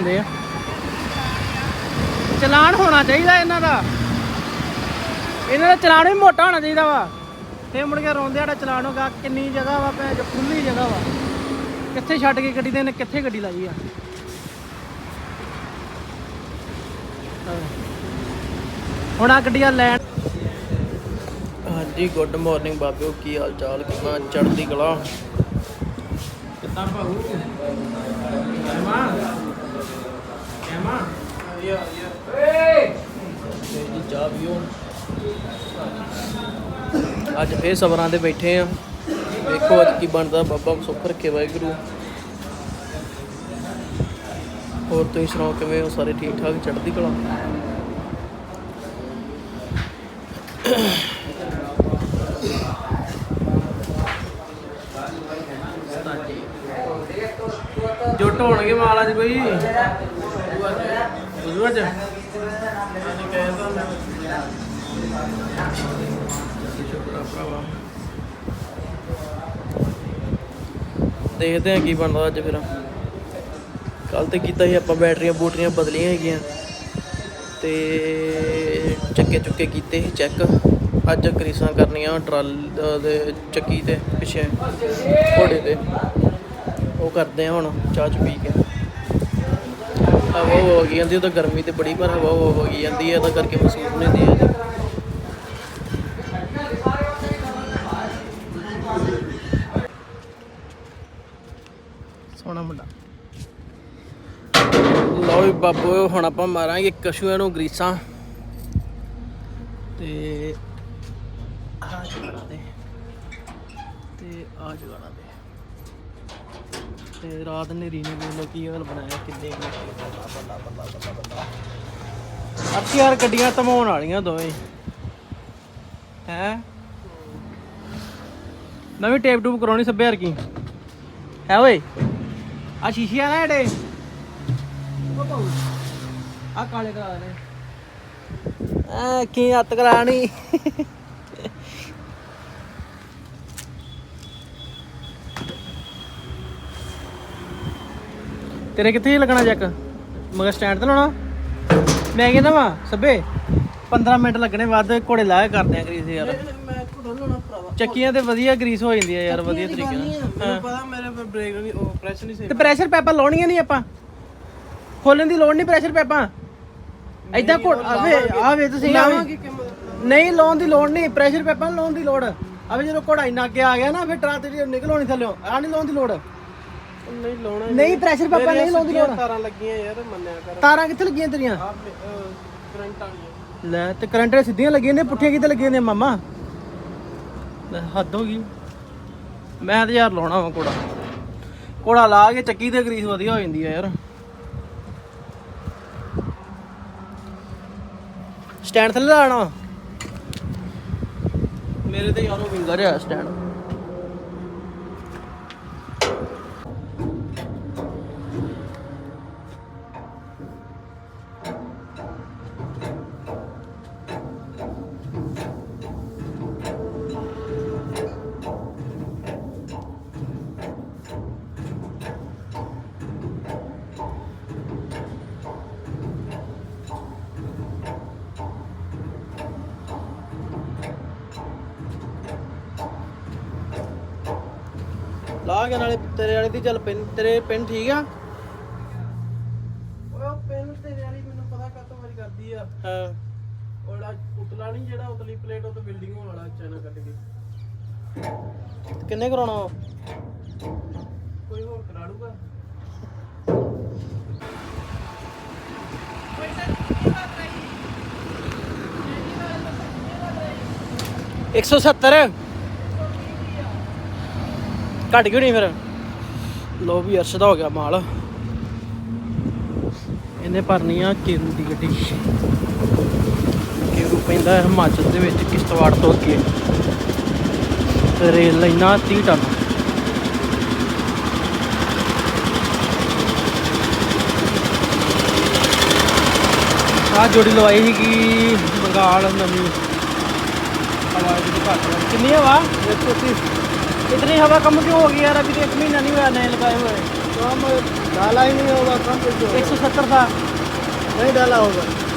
ਹੁੰਦੇ ਆ। ਚਲਾਨ ਹੋਣਾ ਚਾਹੀਦਾ ਇਹਨਾਂ ਦਾ। ਇਹਨਾਂ ਦਾ ਚਲਾਨ ਵੀ ਮੋਟਾ ਹੋਣਾ ਚਾਹੀਦਾ ਵਾ। ਫੇਰ ਮੁੜ ਕੇ ਰੋਂਦੇ ਆੜਾ ਚਲਾਨ ਹੋਗਾ ਕਿੰਨੀ ਜਗ੍ਹਾ ਵਾ ਜੋ ਖੁੱਲੀ ਜਗ੍ਹਾ ਵਾ। ਕਿੱਥੇ ਛੱਡ ਕੇ ਗੱਡੀ ਦੇ ਨੇ ਕਿੱਥੇ ਗੱਡੀ ਲਾਈ ਆ। ਹੁਣ ਆ ਗੱਡੀਆਂ ਲੈਣ। ਹਾਂਜੀ ਗੁੱਡ ਮਾਰਨਿੰਗ ਬਾਬਿਓ ਕੀ ਹਾਲ ਚਾਲ ਕਿਵੇਂ ਚੜ੍ਹਦੀ ਕਲਾ? ਕਿੱਦਾਂ ਭਾਊ? ਕੈਮਾ ਕੈਮਾ ਆਇਆ ਆਇਆ ਤੇ ਜੀ ਚਾਹ ਪੀਓ। ਅੱਜ ਫੇਰ ਸਬਰਾਂ ਦੇ ਬੈਠੇ ਆ। ਵੇਖੋ ਅੱਜ ਕੀ ਬਣਦਾ। ਬਾਬਾ ਸੁੱਖ ਰੱਖੇ ਵਾਹਿਗੁਰੂ। ਹੋਰ ਤੁਸੀਂ ਸੁਣਾਓ ਕਿਵੇਂ ਹੋ? ਸਾਰੇ ਠੀਕ ਠਾਕ? ਚੜ੍ਹਦੀ ਕਲਾ? ਜੋ ਢੋਣਗੇ ਮਾਲ ਅੱਜ ਕੋਈ? ਬੁਝੂ ਅੱਜ ਦੇਖਦੇ ਆ ਕੀ ਬਣਦਾ ਅੱਜ ਫਿਰ। ਕੱਲ ਤੇ ਕੀਤਾ ਸੀ ਆਪਾਂ ਬੈਟਰੀਆਂ ਬੂਟਰੀਆਂ ਬਦਲੀਆਂ ਹੈਗੀਆਂ। ਤੇ ਚੱਕੇ ਚੁੱਕੇ ਕੀਤੇ ਸੀ ਚੈੱਕ ਅੱਜ ਕਰੀਸਾਂ ਕਰਨੀਆਂ ਟਰਾਲ ਦੇ ਚੱਕੀ ਤੇ ਪਿੱਛੇ ਘੋੜੇ ਤੇ। ਉਹ ਕਰਦੇ ਆ ਹੁਣ ਚਾਹ ਚ ਪੀ ਕੇ। ਹਵਾ ਹੋ ਗਈ ਜਾਂਦੀ ਉਹ ਤਾਂ ਗਰਮੀ ਤੇ ਬੜੀ ਪਰ ਹਵਾ ਹੋ ਗਈ ਜਾਂਦੀ ਹੈ ਤਾਂ ਕਰਕੇ ਮਹਿਸੂਸ ਨਹੀਂ ਹੁੰਦੀ ਹੈ ਸੋਹਣਾ ਮੁੰਡਾ। ਲਓ ਵੀ ਬਾਬੂ ਹੁਣ ਆਪਾਂ ਮਾਰਾਂਗੇ ਕਸ਼ੂਆਂ ਨੂੰ ਗਰੀਸਾਂ। ਤੇ ਆ ਜਗਾਣਾ ਤੇ ਆ ਜਗਾਣਾ ਤੇ ਰਾਤ ਨੇਰੀ ਨੇ ਵੇਖ ਕੀ ਹਾਲ ਬਣਾਇਆ, ਕਿੰਨੇ ਬੱਲਾ ਬੱਲਾ ਬੱਲਾ ਬੱਲਾ ਬੱਲਾ ਅੱਠ ਯਾਰ, ਗੱਡੀਆਂ ਧਮਾਉਣ ਵਾਲੀਆਂ ਦੋਵੇਂ। ਹੈ? ਮੈਂ ਵੀ ਟੇਪ ਟੂਪ ਕਰਾਉਣੀ ਸੱਬੇ ਯਾਰ ਕੀ? ਹੈ ਓਏ, ਆ ਸ਼ੀਸ਼ੇ ਆ ਜਿਹੜੇ? ਆ ਕਾਲੇ ਕਰਾ ਨੇ। ਆ ਕੀ ਹੱਤ ਕਰਾਣੀ ਤੇਰੇ ਕਿੱਥੇ ਲੱਗਣਾ ਜੱਕ? ਮਗਰ ਸਟੈਂਡ ਤੇ ਲਾਉਣਾ? ਮੈਂ ਕਹਿੰਦਾ ਵਾ ਸੱਬੇ 15 ਮਿੰਟ ਲੱਗਣੇ ਵੱਧ ਘੋੜੇ ਲਾਇਆ ਕਰਦੇ ਆ ਗਰੀਸ ਯਾਰ। ਮੈਂ ਘੋੜਾ ਲਾਉਣਾ ਭਰਾਵਾ। ਚੱਕੀਆਂ ਤੇ ਵਧੀਆ ਗਰੀਸ ਹੋ ਜਾਂਦੀ ਆ ਯਾਰ ਵਧੀਆ ਤਰੀਕੇ ਨਾਲ। ਮੈਨੂੰ ਪਤਾ ਮੇਰੇ ਬ੍ਰੇਕ ਨਹੀਂ ਉਹ ਪ੍ਰੈਸ਼ਰ ਨਹੀਂ ਸਹੀ ਤੇ ਪ੍ਰੈਸ਼ਰ ਪੈਪਾਂ ਲਾਉਣੀਆਂ ਨਹੀਂ ਆਪਾਂ? ਖੋਲਣ ਦੀ ਲੋੜ ਨਹੀਂ ਪ੍ਰੈਸ਼ਰ ਪੈਪਾਂ ਐਦਾਂ ਘੋੜ ਆਵੇ ਆਵੇ ਤੁਸੀਂ ਆਵੇ। ਨਹੀਂ ਲਾਉਣ ਦੀ ਲੋੜ ਨਹੀਂ ਪ੍ਰੈਸ਼ਰ ਪੈਪਾਂ ਲਾਉਣ ਦੀ ਲੋੜ। ਆਵੇ ਜਦੋਂ ਘੋੜਾ ਇੰਨਾ ਅੱਗੇ ਆ ਗਿਆ ਨਾ ਫਿਰ ਟਰਾਤ ਦੀ ਨਿਕਲ ਹੋਣੀ ਥੱਲੇ। ਆ ਨਹੀਂ ਲਾਉਣ ਦੀ ਲੋੜ। ਨਹੀਂ ਲਾਉਣਾ ਨਹੀਂ ਪ੍ਰੈਸ਼ਰ ਪੈਪਾਂ ਨਹੀਂ ਲਾਉਣ ਦੀ ਲੋੜ ਤਾਰਾਂ ਲੱਗੀਆਂ ਯਾਰ ਮੰਨਿਆ ਕਰ। ਤਾਰਾਂ ਕਿੱਥੇ ਲੱਗੀਆਂ ਤੇਰੀਆਂ? ਆ ਕਰੰਟ ਵਾਲੀਆਂ। ਲੈ ਤੇ ਕਰੰਟ ਦੇ ਸਿੱਧੀਆਂ ਲੱਗੀਆਂ ਨੇ ਪੁੱਠੀਆਂ ਕਿੱਥੇ ਲੱਗੀਆਂ ਨੇ ਮਾਮਾ? ਲੈ ਹੱਦ ਹੋ ਗਈ। ਮੈਂ ਤੇ ਯਾਰ ਲਾਉਣਾ ਵਾ ਕੋੜਾ ਕੋੜਾ ਲਾ ਕੇ ਚੱਕੀ ਤੇ ਗਰੀਸ ਵਧੀਆ ਹੋ ਜਾਂਦੀ ਆ ਯਾਰ। ਸਟੈਂਡ ਥੱਲੇ ਲਾਣਾ। ਮੇਰੇ ਤੇ ਯਾਰ ਉਹ ਵਿੰਗਾ ਰਿਹਾ ਸਟੈਂਡ ਲਾ ਕੇ ਨਾਲੇ ਤੇਰੇ ਵਾਲੇ ਦੀ ਚੱਲ ਪਿੰਨ ਤੇਰੇ ਪਿੰਨ ਠੀਕ ਆ? ਓਏ ਉਹ ਪੈਨ ਤੇਰੇ ਵਾਲੀ ਮੈਨੂੰ ਪਤਾ ਕਾਤੋਂ ਵਾਰੀ ਕਰਦੀ ਆ। ਹਾਂ। ਉਹਦਾ ਉਤਲਾ ਨਹੀਂ ਜਿਹੜਾ ਉਤਲੀ ਪਲੇਟ ਉਹ ਤੋਂ ਬਿਲਡਿੰਗ ਹੋਣ ਵਾਲਾ ਚਾਈਨਾ ਕੱਟ ਕੇ। ਕਿੰਨੇ ਕਰਾਉਣਾ? ਕੋਈ ਹੋਰ ਕਰਾ ਲੂਗਾ ਇੱਕ ਸੌ 170 ਘਟ ਕਿਉਂ ਨਹੀਂ ਫਿਰ? ਲੋ ਵੀ ਅਰਸ਼ ਦਾ ਹੋ ਗਿਆ ਮਾਲ। ਇਹਨੇ ਭਰਨੀ ਆ ਕੇਰੂ ਦੀ ਗੱਡੀ। ਕੇਰੂ ਪੈਂਦਾ ਹੈ ਹਿਮਾਚਲ ਦੇ ਵਿੱਚ ਕਿਸ਼ਤਵਾੜ ਤੋਂ ਅੱਗੇ। ਰੇਲ ਲਾਈਨਾਂ 30 ਟਨ। ਆ ਜੋੜੀ ਲਵਾਈ ਸੀਗੀ ਬੰਗਾਲ ਨਵੀਂ। ਹਵਾ ਦੀ ਘੱਟ ਲੱਗ ਕਿੰਨੀ ਹਵਾ 130 इतनी हवा कम क्यों होगी यार अभी तो एक महीना नहीं हुआ नए लगाए हुए कम डाला ही नहीं होगा कम एक सौ सत्तर था नहीं डाला होगा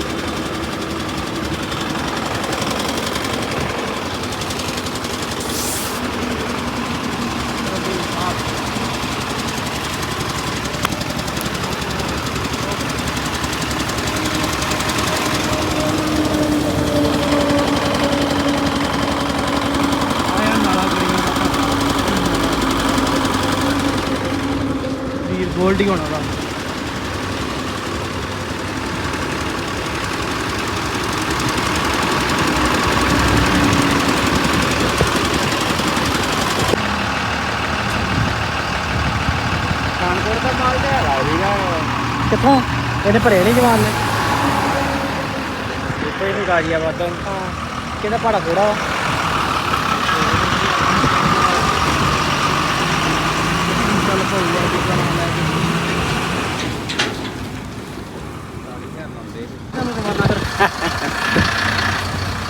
ਹੀ ਹੋਣਾ ਤੁਹਾਨੂੰ ਕਾਨਪੁਰ ਦਾ ਮਾਲ ਤੇ ਕਿੱਥੋਂ? ਇਹਨੇ ਭਰੇ ਨਹੀਂ ਜਵਾਨ ਨੇ। ਕੋਈ ਨਹੀਂ ਗਾਜੀਆ ਵਾਦੋਂ ਕਿਹਦਾ ਭਾੜਾ ਥੋੜਾ ਵਾ?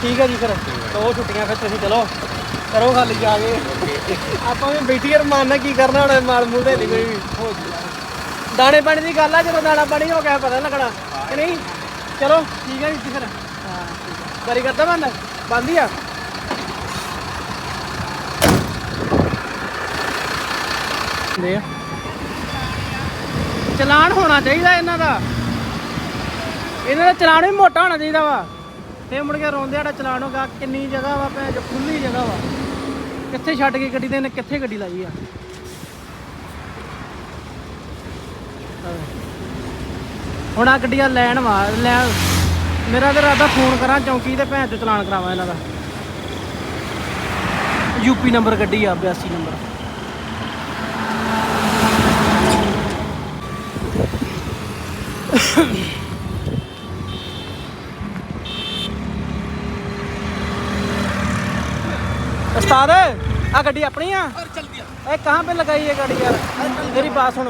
ਠੀਕ ਹੈ ਜੀ ਫਿਰ। ਦੋ ਛੁੱਟੀਆਂ ਫਿਰ ਤੁਸੀਂ ਚਲੋ, ਕਰੋ ਖਾਲੀ ਜਾ ਕੇ। ਆਪਾਂ ਵੀ ਬੈਠੀ ਰਮਾਨ ਨਾਲ ਕੀ ਕਰਨਾ ਹੁਣ, ਮਾਲ ਮੂਲ ਦੇ ਨਹੀਂ ਕੋਈ ਵੀ। ਦਾਣੇ ਪਾਣੀ ਦੀ ਗੱਲ ਆ, ਜਦੋਂ ਦਾਣਾ ਪਾਣੀ ਹੋ ਗਿਆ, ਪਤਾ ਲੱਗਣਾ। ਕਿ ਨਹੀਂ? ਚਲੋ, ਠੀਕ ਹੈ ਜੀ ਫਿਰ। ਹਾਂ ਕਰੀ ਕਰਦਾ ਬੰਦ? ਬੰਦ ਆ। ਦੇ ਚਲਾਨ ਹੋਣਾ ਚਾਹੀਦਾ ਇਹਨਾਂ ਦਾ। ਇਹਨਾਂ ਦਾ ਚਲਾਨ ਵੀ ਮੋਟਾ ਹੋਣਾ ਚਾਹੀਦਾ ਵਾ। ਫੇਰ ਮੁੜ ਕੇ ਰੋਂਦੇ ਆੜਾ ਚਲਾਨ ਹੋਗਾ ਕਿੰਨੀ ਜਗ੍ਹਾ ਵਾ ਭੈਣ ਜੋ ਖੁੱਲੀ ਜਗ੍ਹਾ ਵਾ। ਕਿੱਥੇ ਛੱਡ ਕੇ ਗੱਡੀ ਦੇ ਇਹਨੇ ਕਿੱਥੇ ਗੱਡੀ ਲਾਈ ਆ? ਹੁਣ ਆ ਗੱਡੀਆਂ ਲੈਣ ਵਾ, ਲੈਣ। ਮੇਰਾ ਤੇ ਰਾਦਾ ਫੋਨ ਕਰਾਂ, ਚੌਂਕੀ ਤੇ ਭੈਣ ਚੋਂ ਚਲਾਨ ਕਰਾਵਾਂ ਇਹਨਾਂ ਦਾ। ਯੂਪੀ ਨੰਬਰ ਗੱਡੀ ਆ 82 ਨੰਬਰ। उस्ताद आ गड्डी अपनी आ ए कहाँ पे लगाई है गाड़ी यार मेरी बात सुन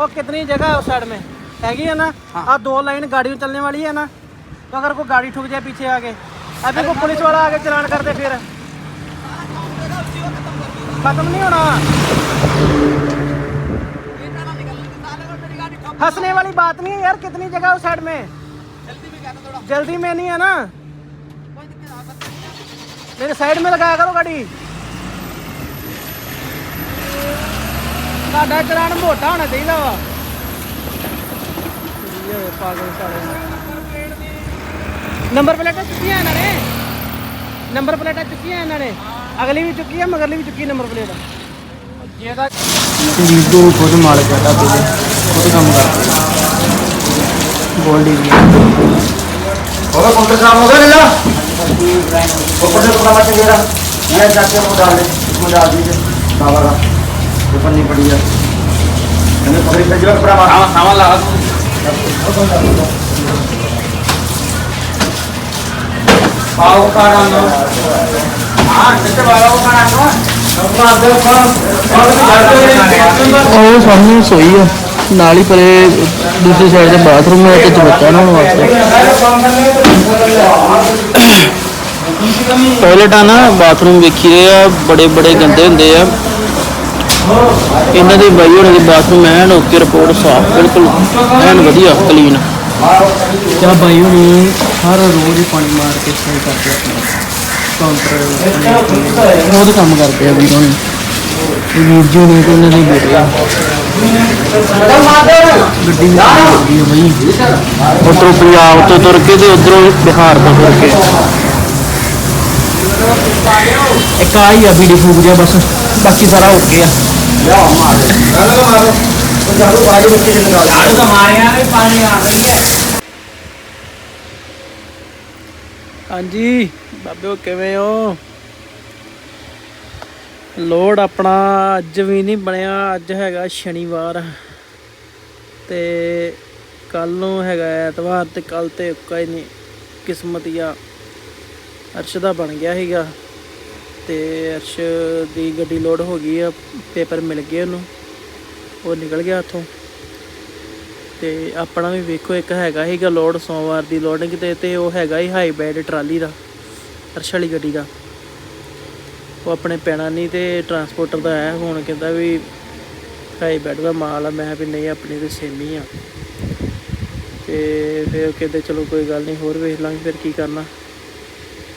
और कितनी जगह है उस साइड में हैगी है ना आप दो लाइन गाड़ी में चलने वाली है ना तो अगर कोई गाड़ी ठुक जाए पीछे आगे अभी कोई पुलिस वाला आगे चलान कर दे फिर खत्म नहीं होना हंसने वाली बात नहीं है यार कितनी जगह उस साइड में जल्दी में नहीं है ना मेरे साइड में लगाया करो गाड़ी ਸਾਡਾ ਚਲਾਨ ਮੋਟਾ ਹੋਣਾ ਚਾਹੀਦਾ ਵਾ ਇਹ ਪਾਗਲ ਸਾਲੇ ਨੰਬਰ ਪਲੇਟਾਂ ਚੁੱਕੀਆਂ ਇਹਨਾਂ ਨੇ ਨੰਬਰ ਪਲੇਟਾਂ ਚੁੱਕੀਆਂ ਇਹਨਾਂ ਨੇ ਅਗਲੀ ਵੀ ਚੁੱਕੀ ਹੈ ਮਗਰਲੀ ਵੀ ਚੁੱਕੀ ਨੰਬਰ ਪਲੇਟ ਜਿਹਦਾ ਵੀਡੀਓ ਖੁਦ ਮਾਲਕ ਹੈ ਢਾਬੇ ਦੇ ਖੁਦ ਕੰਮ ਕਰਦਾ ਗੋਲਡੀ ਜੀ होगा कौन सा काम होगा लीला ऊपर से पूरा मचा मेरा ये जाके वो डाल दे वो डाल दीजिए बाबा का ऊपर नहीं पड़ी है मैंने पकड़ी से जो पूरा सामान सामान लगा पाव का डालो हाँ जैसे बाबा को खाना दो अपना दो काम और भी घर पे ਉਹ ਸਾਹਮਣੇ ਸੋਈ ਆ ਨਾਲ ਹੀ ਪਰੇ ਦੂਸਰੀ ਸਾਈਡ ਤੇ ਬਾਥਰੂਮ ਹੈ ਤੇ ਚਬੱਚਾ ਨਹਾਉਣ ਵਾਸਤੇ ਟਾਇਲਟਾਂ ਨਾ ਬਾਥਰੂਮ ਵੇਖੀ ਰਹੇ ਆ ਬੜੇ ਬੜੇ ਗੰਦੇ ਹੁੰਦੇ ਆ। ਇਹਨਾਂ ਦੇ ਬਾਈ ਹੋਣਾ ਦੇ ਬਾਥਰੂਮ ਐਨ ਓਕੇ ਰਿਪੋਰਟ ਸਾਫ਼ ਬਿਲਕੁਲ ਐਨ ਵਧੀਆ ਕਲੀਨ ਕਿਆ ਬਾਈ ਹੋਣੀ ਹਰ ਰੋਜ਼ ਹੀ ਪਾਣੀ ਮਾਰ ਕੇ ਸਹੀ ਕਰਦੇ ਆਪਣਾ। ਕਾਊਂਟਰ ਬਹੁਤ ਕੰਮ ਕਰਦੇ ਆ ਵੀਰ ਹੋਣੀ। ਵੀਰ ਜੀ ਨੇ ਤੇ ਇਹਨਾਂ ਦੇ ਬੇਟੇ ਆ। ਗੱਡੀ ਵੀ ਆ ਬਈ। ਉਧਰੋਂ ਪੰਜਾਬ ਤੋਂ ਤੁਰ ਕੇ ਤੇ ਉਧਰੋਂ ਬਿਹਾਰ ਤੋਂ ਤੁਰ ਕੇ। ਇੱਕ ਆ ਹੀ ਆ ਬੀਡੀ ਫੂਕ ਜਿਹਾ ਬਸ। ਬਾਕੀ ਸਾਰਾ ਓਕੇ ਆ ਹਾਂਜੀ, ਬਾਬੇ ਕਿਵੇਂ ਹੋ? ਲੋਡ ਆਪਣਾ ਅੱਜ ਵੀ ਨਹੀਂ ਬਣਿਆ, ਅੱਜ ਹੈਗਾ ਸ਼ਨੀਵਾਰ। ਤੇ ਕੱਲ ਨੂੰ ਹੈਗਾ ਐਤਵਾਰ ਤੇ ਕੱਲ ਤੇ ਉੱਕਾ ਹੀ ਨਹੀਂ ਕਿਸਮਤੀਆ ਅਰਸ਼ ਦਾ ਬਣ ਗਿਆ ਸੀਗਾ ਤੇ ਅਰਸ਼ ਦੀ ਗੱਡੀ ਲੋਡ ਹੋ ਗਈ ਆ, ਪੇਪਰ ਮਿਲ ਗਏ ਉਹਨੂੰ, ਉਹ ਨਿਕਲ ਗਿਆ ਉੱਥੋਂ। ਤੇ ਆਪਣਾ ਵੀ ਵੇਖੋ, ਇੱਕ ਹੈਗਾ ਸੀਗਾ ਲੋਡ, ਸੋਮਵਾਰ ਦੀ ਲੋਡਿੰਗ ਤੇ ਤੇ ਉਹ ਹੈਗਾ ਹੀ ਹਾਈਬ੍ਰਿਡ ਟਰਾਲੀ ਦਾ, ਅਰਸ਼ ਵਾਲੀ ਗੱਡੀ ਦਾ। ਉਹ ਆਪਣੇ ਪੈਣਾ ਨਹੀਂ ਤੇ ਟਰਾਂਸਪੋਰਟਰ ਦਾ ਆਇਆ, ਹੁਣ ਕਹਿੰਦਾ ਵੀ ਹਾਈ ਬੈਡ ਦਾ ਮਾਲ ਆ, ਮੈਂ ਵੀ ਨਹੀਂ, ਆਪਣੀ ਤੇ ਸੇਮੀ ਆ। ਤੇ ਫਿਰ ਕਹਿੰਦੇ, ਚਲੋ ਕੋਈ ਗੱਲ ਨਹੀਂ, ਹੋਰ ਵੇਖ ਲਾਂਗੇ, ਫਿਰ ਕੀ ਕਰਨਾ।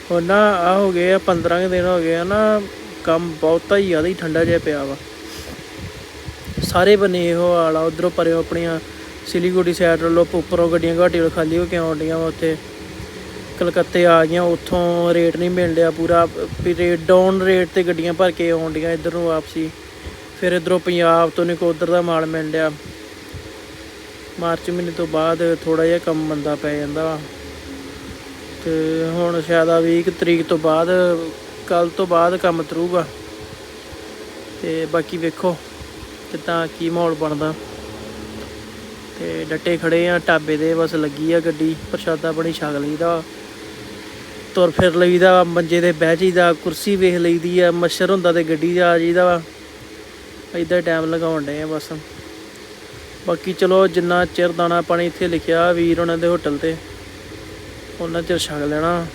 ਹੁਣ ਨਾ ਆ ਹੋ ਗਏ ਆ 15 ਕੁ ਦਿਨ ਹੋ ਗਏ ਆ ਨਾ, ਕੰਮ ਬਹੁਤਾ ਹੀ ਜ਼ਿਆਦਾ ਹੀ ਠੰਡਾ ਜਿਹਾ ਪਿਆ ਵਾ। ਸਾਰੇ ਬੰਨੇ ਇਹੋ ਹਾਲ ਆ, ਉਧਰੋਂ ਪਰਿਓ ਆਪਣੀਆਂ ਸਿਲੀਗੁੜੀ ਸਾਈਡ ਵੱਲੋਂ ਉੱਪਰੋਂ ਗੱਡੀਆਂ ਘਾਟੀ ਵੱਲ ਖਾਲੀ ਹੋ ਕੇ ਆਉਂਦੀਆਂ ਵਾ ਉੱਥੇ। ਕਲਕੱਤੇ ਆ ਗਈਆਂ, ਉੱਥੋਂ ਰੇਟ ਨਹੀਂ ਮਿਲ ਰਿਹਾ ਪੂਰਾ ਰੇਟ ਡਾਊਨ ਰੇਟ ਤੇ ਗੱਡੀਆਂ ਭਰ ਕੇ ਆਉਂਦੀਆਂ ਇੱਧਰ ਨੂੰ ਵਾਪਸੀ। ਫਿਰ ਇਧਰੋਂ ਪੰਜਾਬ ਤੋਂ ਨਕੋਦਰ ਦਾ ਮਾਲ ਮਿਲ ਰਿਹਾ ਮਾਰਚ ਮਹੀਨੇ ਤੋਂ ਬਾਅਦ ਥੋੜਾ ਜਿਹਾ ਕੰਮ ਮੰਦਾ ਪੈ ਜਾਂਦਾ ਵਾ। ਤੇ ਹੁਣ ਸ਼ਾਇਦ ਆ 20 ਤਰੀਕ ਤੋਂ ਬਾਅਦ ਕੱਲ ਤੋਂ ਬਾਅਦ ਕੰਮ ਤਰੂਗਾ। ਤੇ ਬਾਕੀ ਵੇਖੋ ਕਿੱਦਾਂ ਕੀ ਮਾਹੌਲ ਬਣਦਾ। ਤੇ ਡੱਟੇ ਖੜੇ ਆ, ਢਾਬੇ ਦੇ ਬਸ ਲੱਗੀ ਆ ਗੱਡੀ, ਪ੍ਰਸ਼ਾਦਾ ਬਣੀ ਛਕ ਲਈਦਾ। ਤੁਰ ਫਿਰ ਲਈਦਾ, ਮੰਜੇ ਤੇ ਬਹਿ ਜਾਈਦਾ, ਕੁਰਸੀ ਵੇਖ ਲਈਦੀ ਆ, ਮੱਛਰ ਹੁੰਦਾ ਤੇ ਗੱਡੀ 'ਚ ਆ ਜਾਈਦਾ ਵਾ। ਇਦਾਂ ਟਾਈਮ ਲਗਾਉਣ ਡਏ ਆ ਬਸ। ਬਾਕੀ ਚਲੋ ਜਿੰਨਾ ਚਿਰ ਦਾਣਾ ਪਾਣੀ ਇੱਥੇ ਲਿਖਿਆ, ਵੀਰ ਉਹਨਾਂ ਦੇ ਹੋਟਲ ਤੇ। ਉਹਨਾਂ ਚਿਰ ਛਕ ਲੈਣਾ।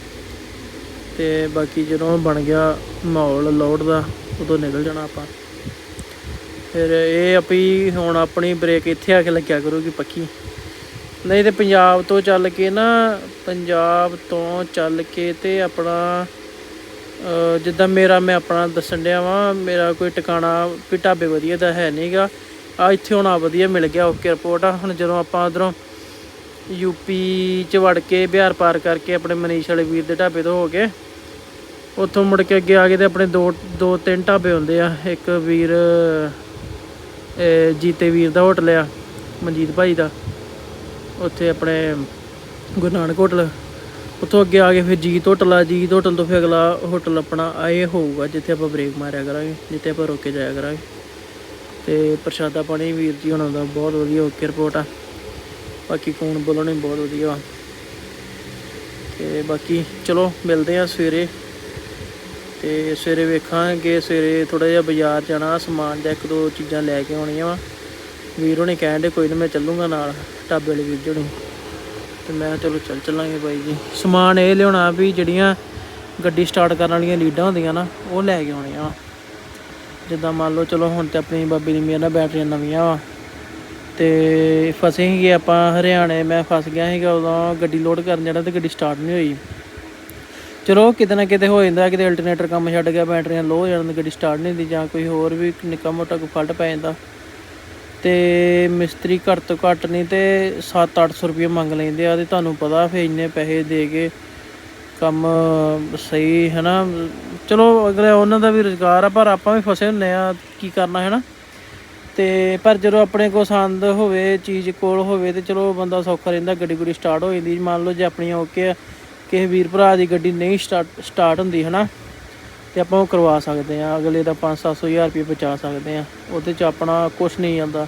ਤੇ ਬਾਕੀ ਜਦੋਂ ਬਣ ਗਿਆ ਮਾਹੌਲ ਲੋਡ ਦਾ, ਉਦੋਂ ਨਿਕਲ ਜਾਣਾ ਆਪਾਂ। ਫਿਰ ਇਹ ਆਪੀ ਹੁਣ ਆਪਣੀ ਬ੍ਰੇਕ ਇੱਥੇ ਆ ਕੇ ਲੱਗਿਆ ਕਰੂਗੀ ਪੱਕੀ। ਨਹੀਂ ਤੇ ਪੰਜਾਬ ਤੋਂ ਚੱਲ ਕੇ ਨਾ, ਪੰਜਾਬ ਤੋਂ ਚੱਲ ਕੇ ਤੇ ਆਪਣਾ ਜਿੱਦਾਂ ਮੇਰਾ ਮੈਂ ਆਪਣਾ ਦੱਸਣ ਡਿਆ ਵਾਂ, ਮੇਰਾ ਕੋਈ ਟਿਕਾਣਾ ਵੀ ਢਾਬੇ ਵਧੀਆ ਦਾ ਹੈ ਨਹੀਂਗਾ ਆ ਇੱਥੇ ਹੁਣ ਆ ਵਧੀਆ ਮਿਲ ਗਿਆ, ਓਕੇ ਰਿਪੋਰਟ ਆ। ਹੁਣ ਜਦੋਂ ਆਪਾਂ ਉਧਰੋਂ ਯੂਪੀ ਚ ਵੜ ਕੇ ਬਿਹਾਰ ਪਾਰ ਕਰਕੇ ਆਪਣੇ ਮਨੀਸ਼ ਵਾਲੇ ਵੀਰ ਦੇ ਢਾਬੇ ਤੋਂ ਹੋ ਕੇ ਉੱਥੋਂ ਮੁੜ ਕੇ ਅੱਗੇ ਆ ਗਏ ਤੇ ਆਪਣੇ ਦੋ ਦੋ ਤਿੰਨ ਢਾਬੇ ਹੁੰਦੇ ਆ। ਇੱਕ ਵੀਰ ਜੀਤੇ ਵੀਰ ਦਾ ਹੋਟਲ ਆ, ਮਨਜੀਤ ਭਾਈ ਦਾ। ਉੱਥੇ ਆਪਣੇ ਗੁਰੂ ਨਾਨਕ ਹੋਟਲ। ਉੱਥੋਂ ਅੱਗੇ ਆ ਕੇ ਫਿਰ ਜੀਤ ਹੋਟਲ ਆ। ਜੀਤ ਹੋਟਲ ਤੋਂ ਫਿਰ ਅਗਲਾ ਹੋਟਲ ਆਪਣਾ ਆਏ ਹੋਊਗਾ, ਜਿੱਥੇ ਆਪਾਂ ਬ੍ਰੇਕ ਮਾਰਿਆ ਕਰਾਂਗੇ, ਜਿੱਥੇ ਆਪਾਂ ਰੋਕ ਕੇ ਜਾਇਆ ਕਰਾਂਗੇ। ਤੇ ਪ੍ਰਸ਼ਾਦਾ ਪਾਣੀ ਵੀਰ ਜੀ ਉਹਨਾਂ ਦਾ ਬਹੁਤ ਵਧੀਆ, ਓਕੇ ਰਿਪੋਰਟ ਆ। ਬਾਕੀ ਕੌਣ ਬੋਲਣੇ ਬਹੁਤ ਵਧੀਆ। ਵਾ ਤੇ ਬਾਕੀ ਚਲੋ ਮਿਲਦੇ ਆ ਸਵੇਰੇ। ਤੇ ਸਵੇਰੇ ਵੇਖਾਂਗੇ, ਸਵੇਰੇ ਥੋੜਾ ਜਿਹਾ ਬਾਜ਼ਾਰ ਜਾਣਾ, ਸਮਾਨ ਜਾਂ ਇੱਕ ਦੋ ਚੀਜ਼ਾਂ ਲੈ ਕੇ ਆਉਣੀਆਂ ਵਾ। ਵੀਰ ਉਹਨੇ ਕਹਿਣ ਦੇ ਕੋਈ ਨਾ ਮੈਂ ਚੱਲੂਗਾ ਨਾਲ, ਢਾਬੇ ਵਾਲੇ ਵੀਰ ਜੀ ਤੇ ਮੈਂ ਚਲੋ ਚੱਲ ਚੱਲਾਂਗੇ ਬਾਈ ਜੀ। ਸਮਾਨ ਇਹ ਲਿਆਉਣਾ ਵੀ ਜਿਹੜੀਆਂ ਗੱਡੀ ਸਟਾਰਟ ਕਰਨ ਵਾਲੀਆਂ ਲੀਡਾਂ ਹੁੰਦੀਆਂ ਨਾ, ਉਹ ਲੈ ਕੇ ਆਉਣੀਆਂ ਵਾ। ਜਿੱਦਾਂ ਮੰਨ ਲਓ ਚਲੋ ਹੁਣ ਤੇ ਆਪਣੀ ਬਾਬੇ ਦੀ ਮੇਰ ਨਾਲ ਬੈਟਰੀਆਂ ਨਵੀਆਂ ਵਾ। ਤੇ ਫਸੇ ਸੀਗੇ ਆਪਾਂ ਹਰਿਆਣੇ, ਮੈਂ ਫਸ ਗਿਆ ਸੀਗਾ ਉਦੋਂ ਗੱਡੀ ਲੋਡ ਕਰਨ ਜਾਣਾ ਤੇ ਗੱਡੀ ਸਟਾਰਟ ਨਹੀਂ ਹੋਈ। ਚਲੋ ਕਿਤੇ ਨਾ ਕਿਤੇ ਹੋ ਜਾਂਦਾ, ਕਿਤੇ ਅਲਟਰਨੇਟਰ ਕੰਮ ਛੱਡ ਗਿਆ ਬੈਟਰੀਆਂ ਲੋ ਹੋ ਜਾਣ ਗੱਡੀ ਸਟਾਰਟ ਨਹੀਂ ਹੁੰਦੀ ਜਾਂ ਕੋਈ ਹੋਰ ਵੀ ਨਿੱਕਾ ਮੋਟਾ ਕੋਈ ਫਲਟ ਪੈ ਜਾਂਦਾ। ਤੇ ਮਿਸਤਰੀ ਘੱਟ ਤੋਂ ਘੱਟ ਨਹੀਂ ਤੇ 7-800 ਰੁਪਏ ਮੰਗ ਲੈਂਦੇ ਆ ਤੇ ਤੁਹਾਨੂੰ ਪਤਾ ਫੇ ਇੰਨੇ ਪੈਸੇ ਦੇ ਕੇ ਕੰਮ ਸਹੀ ਹੈ ਨਾ ਚਲੋ ਅਗਲੇ ਉਹਨਾਂ ਦਾ ਵੀ ਰੁਜ਼ਗਾਰ ਆ, ਪਰ ਆਪਾਂ ਵੀ ਫਸੇ ਹੁੰਨੇ ਆ, ਕੀ ਕਰਨਾ ਹੈ ਨਾ ਤੇ ਪਰ ਜਦੋਂ ਆਪਣੇ ਕੋਲ ਸੰਦ ਹੋਵੇ, ਚੀਜ਼ ਕੋਲ ਹੋਵੇ ਤੇ ਚਲੋ ਬੰਦਾ ਸੌਖਾ ਰਹਿੰਦਾ ਗੱਡੀ ਗੁੱਡੀ ਸਟਾਰਟ ਹੋ ਜਾਂਦੀ। ਮੰਨ ਲਓ ਜੇ ਆਪਣੀਆਂ ਓਕੇ ਆ ਕਿਸੇ ਵੀਰ ਭਰਾ ਦੀ ਗੱਡੀ ਨਹੀਂ ਸਟਾਰਟ ਸਟਾਰਟ ਹੁੰਦੀ ਹੈ ਨਾ ਤੇ ਆਪਾਂ ਉਹ ਕਰਵਾ ਸਕਦੇ ਆ ਅਗਲੇ ਦਾ 5-700 ਹਜ਼ਾਰ ਰੁਪਏ ਬਚਾ ਸਕਦੇ ਆ ਉਹਦੇ ਚ ਆਪਣਾ ਕੁਝ ਨਹੀਂ ਆਉਂਦਾ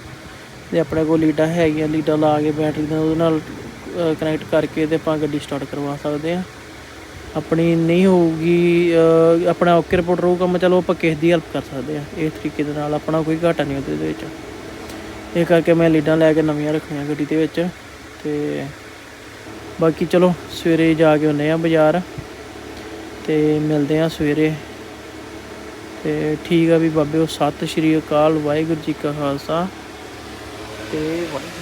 ਤੇ ਆਪਣੇ ਕੋਲ ਲੀਡਾਂ ਹੈਗੀਆਂ, ਲੀਡਾਂ ਲਾ ਕੇ ਬੈਟਰੀ ਨਾਲ ਉਹਦੇ ਨਾਲ ਕਨੈਕਟ ਕਰਕੇ ਤੇ ਆਪਾਂ ਗੱਡੀ ਸਟਾਰਟ ਕਰਵਾ ਸਕਦੇ ਆ ਆਪਣੀ ਨਹੀਂ ਹੋਊਗੀ ਆਪਣਾ ਓਕੇ ਰਿਪੋਰਟ ਰਹੂਗਾ, ਮੈਂ ਚਲੋ ਆਪਾਂ ਕਿਸੇ ਦੀ ਹੈਲਪ ਕਰ ਸਕਦੇ ਆ ਇਸ ਤਰੀਕੇ ਦੇ ਨਾਲ ਆਪਣਾ ਕੋਈ ਘਾਟਾ ਨਹੀਂ ਉਹਦੇ ਵਿੱਚ। ਇਹ ਕਰਕੇ ਮੈਂ ਲੀਡਾਂ ਲੈ ਕੇ ਨਵੀਆਂ ਰੱਖੀਆਂ ਗੱਡੀ ਦੇ ਵਿੱਚ। ਤੇ ਬਾਕੀ ਚਲੋ, ਸਵੇਰੇ ਜਾ ਕੇ ਆਉਂਦੇ ਆ ਬਾਜ਼ਾਰ। ਤੇ ਮਿਲਦੇ ਆ ਸਵੇਰੇ। ਤੇ ਠੀਕ ਆ ਵੀ ਬਾਬਿਓ ਸਤਿ ਸ਼੍ਰੀ ਅਕਾਲ, ਵਾਹਿਗੁਰੂ ਜੀ ਕਾ ਖਾਲਸਾ। ਤੇ ਵਾਹਿਗੁਰੂ